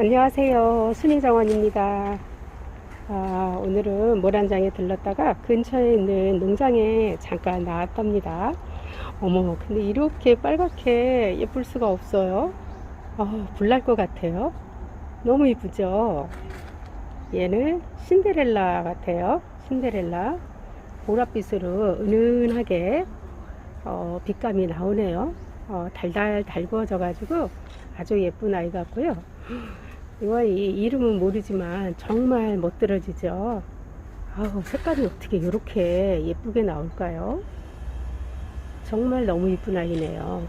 안녕하세요. 순이정원입니다. 아, 오늘은 모란장에 들렀다가 근처에 있는 농장에 잠깐 나왔답니다. 어머, 근데 이렇게 빨갛게 예쁠 수가 없어요. 아, 불날 것 같아요. 너무 이쁘죠? 얘는 신데렐라 같아요. 신데렐라. 보랏빛으로 은은하게 어, 빛감이 나오네요. 어, 달달 달구어져가지고 아주 예쁜 아이 같고요. 이 아이 이름은 모르지만 정말 멋들어지죠. 아우 색깔이 어떻게 이렇게 예쁘게 나올까요? 정말 너무 이쁜 아이네요.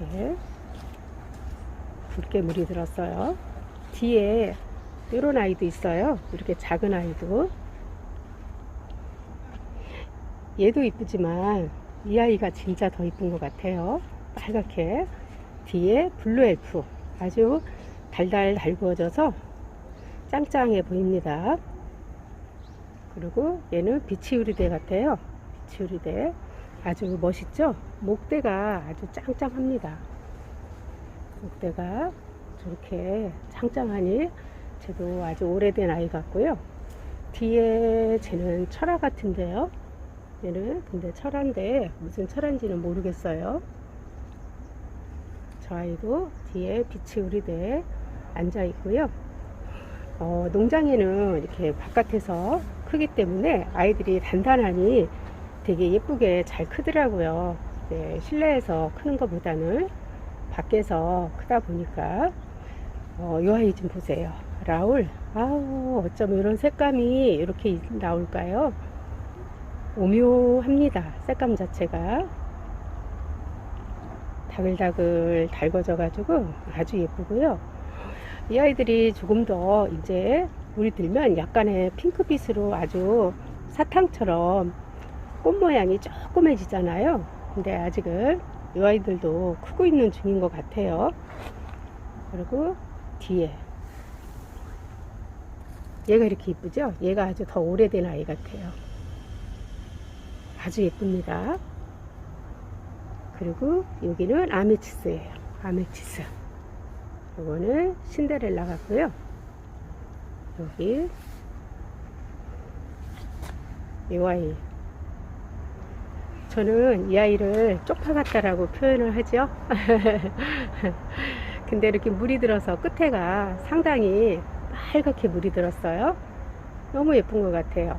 이렇게 붉게 물이 들었어요. 뒤에 이런 아이도 있어요. 이렇게 작은 아이도. 얘도 이쁘지만 이 아이가 진짜 더 이쁜 것 같아요. 빨갛게. 뒤에 블루 엘프. 아주 달달 달구어져서 짱짱해 보입니다. 그리고 얘는 비치우리대 같아요. 비치우리대. 아주 멋있죠? 목대가 아주 짱짱합니다. 목대가 저렇게 짱짱하니 쟤도 아주 오래된 아이 같고요. 뒤에 쟤는 철화 같은데요. 얘는 근데 철화인데 무슨 철화인지는 모르겠어요. 저 아이도 뒤에 빛이 우리대 앉아 있고요. 어, 농장에는 이렇게 바깥에서 크기 때문에 아이들이 단단하니 되게 예쁘게 잘 크더라고요. 네, 실내에서 크는 것보다는 밖에서 크다 보니까 어, 이 아이 좀 보세요. 라울. 아우, 어쩜 이런 색감이 이렇게 나올까요? 오묘합니다. 색감 자체가. 다글다글 달궈져 가지고 아주 예쁘고요. 이 아이들이 조금 더 이제 물이 들면 약간의 핑크빛으로 아주 사탕처럼 꽃 모양이 조그매지잖아요. 근데 아직은 이 아이들도 크고 있는 중인 것 같아요. 그리고 뒤에 얘가 이렇게 이쁘죠? 얘가 아주 더 오래된 아이 같아요. 아주 예쁩니다. 그리고 여기는 아메치스예요. 아메치스. 요거는 신데렐라 같고요. 여기 이 아이. 저는 이 아이를 쪽파 같다라고 표현을 하죠. 근데 이렇게 물이 들어서 끝에가 상당히 빨갛게 물이 들었어요. 너무 예쁜 것 같아요.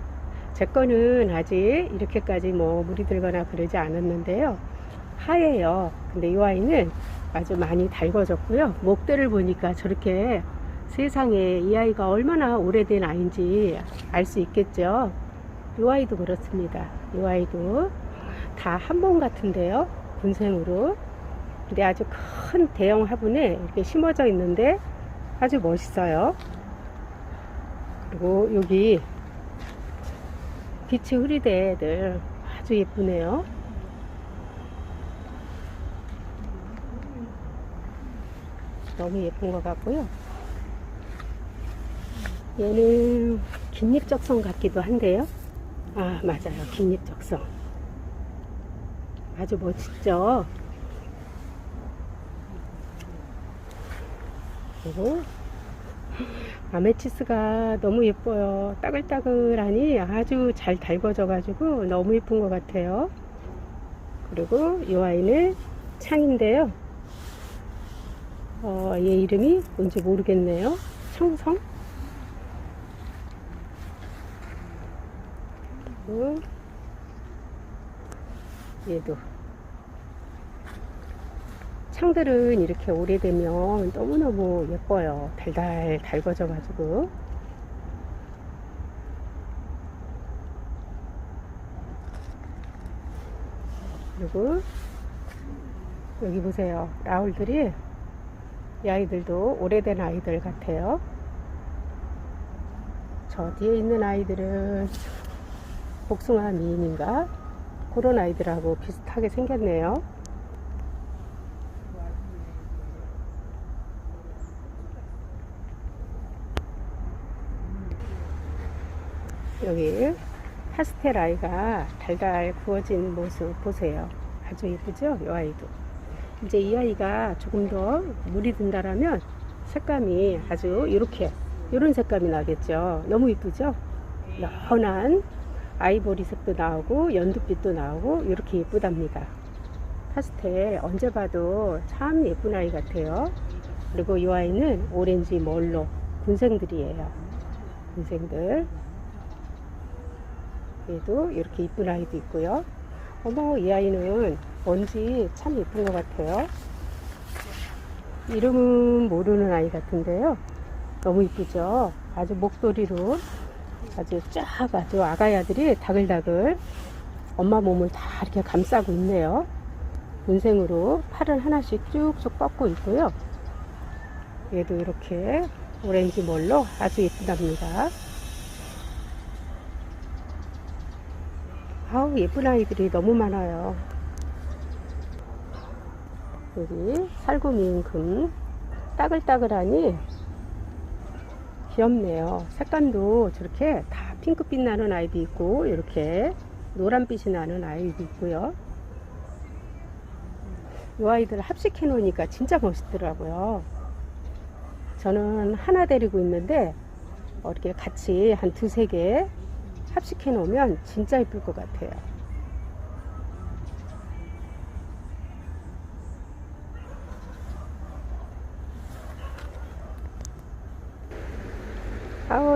제 거는 아직 이렇게까지 뭐 물이 들거나 그러지 않았는데요. 하얘요. 근데 이 아이는 아주 많이 달궈졌고요. 목대를 보니까 저렇게 세상에 이 아이가 얼마나 오래된 아이인지 알 수 있겠죠. 이 아이도 그렇습니다. 이 아이도 다 한 번 같은데요. 군생으로. 근데 아주 큰 대형 화분에 이렇게 심어져 있는데 아주 멋있어요. 그리고 여기 빛이 흐리대 애들 아주 예쁘네요. 너무 예쁜 것 같고요. 얘는 긴잎적성 같기도 한데요. 아, 맞아요. 긴잎적성. 아주 멋있죠? 그리고 아메치스가 너무 예뻐요. 따글따글하니 아주 잘 달궈져가지고 너무 예쁜 것 같아요. 그리고 이 아이는 창인데요. 어, 얘 이름이 뭔지 모르겠네요. 청성? 그리고 얘도. 창들은 이렇게 오래되면 너무너무 예뻐요. 달달 달궈져 가지고. 그리고 여기 보세요. 라울들이 이 아이들도 오래된 아이들 같아요. 저 뒤에 있는 아이들은 복숭아 미인인가? 그런 아이들하고 비슷하게 생겼네요. 여기 파스텔 아이가 달달 구워진 모습 보세요. 아주 예쁘죠? 이 아이도. 이제 이 아이가 조금 더 물이 든다라면 색감이 아주 이렇게 이런 색감이 나겠죠. 너무 이쁘죠? 연한 아이보리색도 나오고 연두빛도 나오고 이렇게 예쁘답니다. 파스텔 언제 봐도 참 예쁜 아이 같아요. 그리고 이 아이는 오렌지 멀로 군생들이에요. 군생들. 얘도 이렇게 이쁜 아이도 있고요. 어머, 이 아이는 뭔지 참 예쁜 것 같아요. 이름은 모르는 아이 같은데요. 너무 이쁘죠? 아주 목도리로 아주 쫙 아주 아가야들이 다글다글 엄마 몸을 다 이렇게 감싸고 있네요. 군생으로 팔을 하나씩 쭉쭉 뻗고 있고요. 얘도 이렇게 오렌지 몰로 아주 예쁘답니다. 아우 예쁜 아이들이 너무 많아요. 여기 살구미인 금 따글따글하니 귀엽네요. 색감도 저렇게 다 핑크빛 나는 아이도 있고 이렇게 노란빛이 나는 아이도 있고요. 이 아이들 합식해 놓으니까 진짜 멋있더라고요. 저는 하나 데리고 있는데 어, 이렇게 같이 한 두세 개 합식해 놓으면 진짜 예쁠 것 같아요.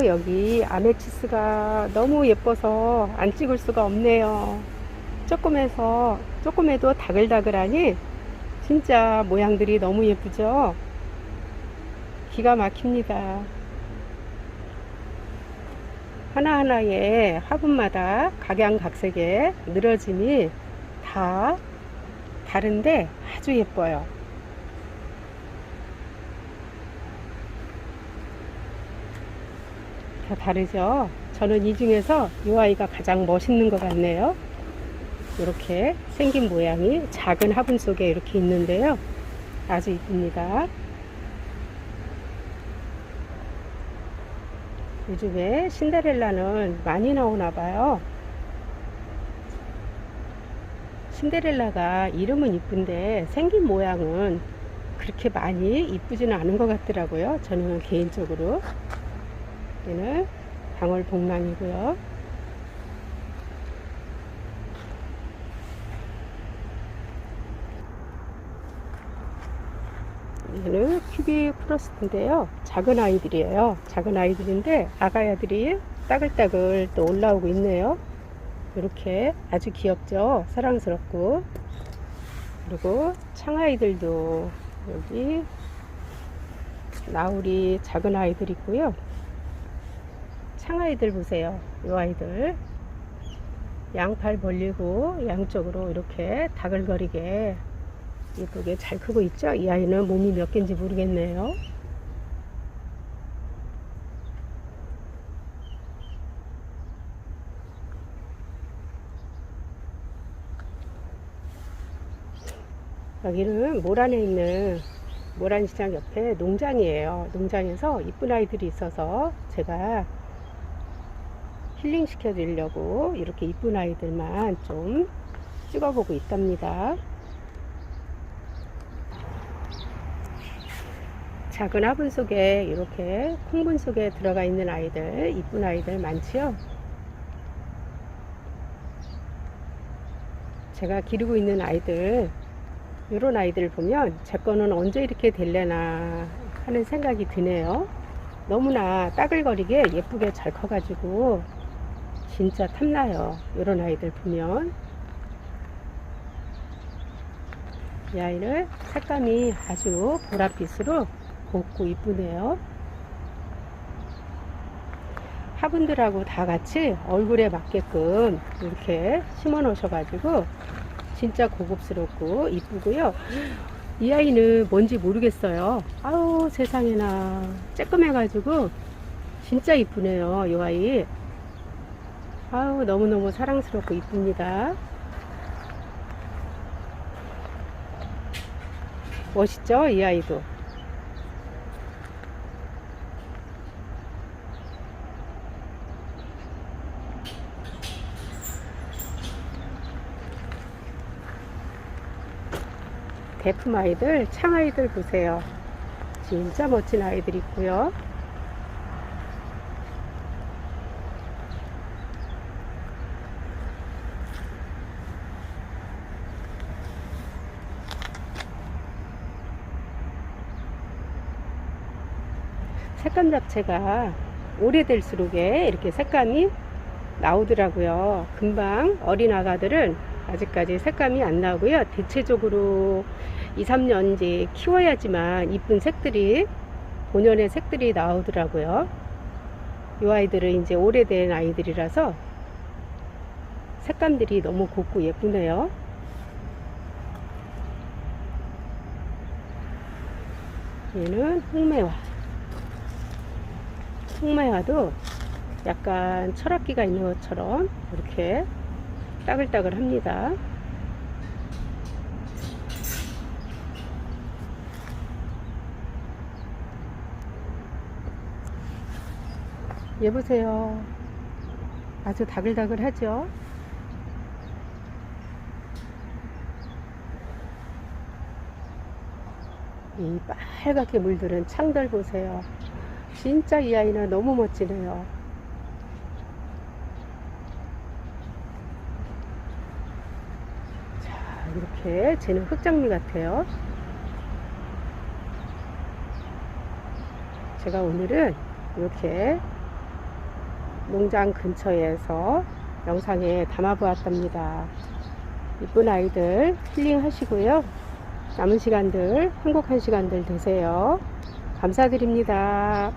아우 여기 아메치스가 너무 예뻐서 안 찍을 수가 없네요. 조금해서 조금해도 다글다글하니 진짜 모양들이 너무 예쁘죠? 기가 막힙니다. 하나하나의 화분마다 각양각색의 늘어짐이 다 다른데 아주 예뻐요. 다 다르죠? 저는 이 중에서 이 아이가 가장 멋있는 것 같네요. 이렇게 생긴 모양이 작은 화분 속에 이렇게 있는데요. 아주 이쁩니다. 요즘에 신데렐라는 많이 나오나 봐요. 신데렐라가 이름은 이쁜데 생긴 모양은 그렇게 많이 이쁘지는 않은 것 같더라고요. 저는 개인적으로. 얘는 방울복랑이고요. 얘는 큐비 프로스트인데요. 작은 아이들이에요. 작은 아이들인데 아가야들이 따글따글 또 올라오고 있네요. 이렇게 아주 귀엽죠. 사랑스럽고 그리고 창아이들도 여기 나우리 작은 아이들 있고요. 창아이들 보세요. 이 아이들 양팔 벌리고 양쪽으로 이렇게 다글거리게 예쁘게 잘 크고 있죠? 이 아이는 몸이 몇 개인지 모르겠네요. 여기는 모란에 있는 모란시장 옆에 농장이에요. 농장에서 이쁜 아이들이 있어서 제가 힐링 시켜드리려고 이렇게 이쁜 아이들만 좀 찍어보고 있답니다. 작은 화분 속에 이렇게 콩분 속에 들어가 있는 아이들, 이쁜 아이들 많지요? 제가 기르고 있는 아이들, 이런 아이들 보면 제 거는 언제 이렇게 될래나 하는 생각이 드네요. 너무나 따글거리게 예쁘게 잘 커가지고 진짜 탐나요. 이런 아이들 보면. 이 아이는 색감이 아주 보랏빛으로 곱고 이쁘네요. 화분들하고 다 같이 얼굴에 맞게끔 이렇게 심어 놓으셔가지고 진짜 고급스럽고 이쁘고요. 이 아이는 뭔지 모르겠어요. 아우 세상에나 쬐끔해가지고 진짜 이쁘네요. 이 아이. 아우 너무너무 사랑스럽고 이쁩니다. 멋있죠? 이 아이도. 대품 아이들, 창 아이들 보세요. 진짜 멋진 아이들 있고요. 색감 자체가 오래될수록에 이렇게 색감이 나오더라고요. 금방 어린 아가들은 아직까지 색감이 안 나오고요. 대체적으로 2, 3년 이제 키워야지만 이쁜 색들이 본연의 색들이 나오더라고요. 이 아이들은 이제 오래된 아이들이라서 색감들이 너무 곱고 예쁘네요. 얘는 홍매화. 홍매화도 약간 철학기가 있는 것처럼 이렇게 따글따글 합니다. 얘 보세요. 아주 다글다글하죠? 이 빨갛게 물들은 창들 보세요. 진짜 이 아이는 너무 멋지네요. 자, 이렇게 쟤는 흑장미 같아요. 제가 오늘은 이렇게 농장 근처에서 영상에 담아 보았답니다. 이쁜 아이들 힐링 하시고요. 남은 시간들 행복한 시간들 되세요. 감사드립니다.